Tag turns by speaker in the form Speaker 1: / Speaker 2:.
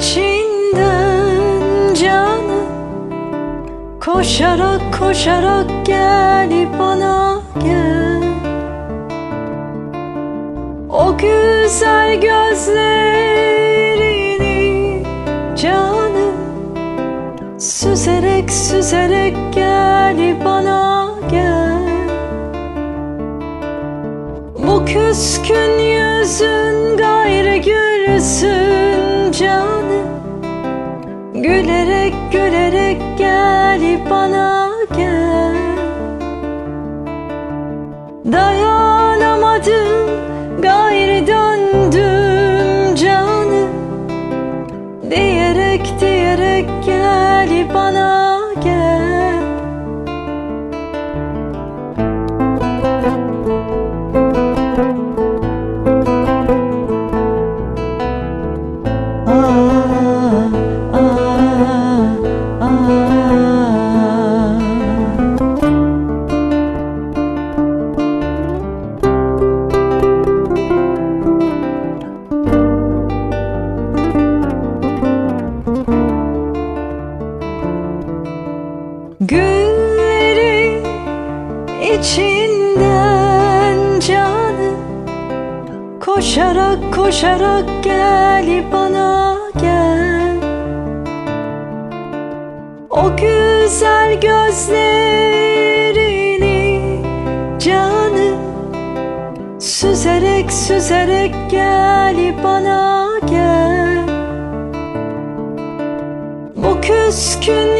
Speaker 1: içinden canı Koşarak koşarak gel bana gel. O güzel gözlerini canım Süzerek süzerek gel bana gel. Bu küskün yüzün gayrı gülsün Gülerek Gülleri içinden canım Koşarak koşarak gel bana gel. O güzel gözlerini canım Süzerek süzerek gel bana gel. Bu küskün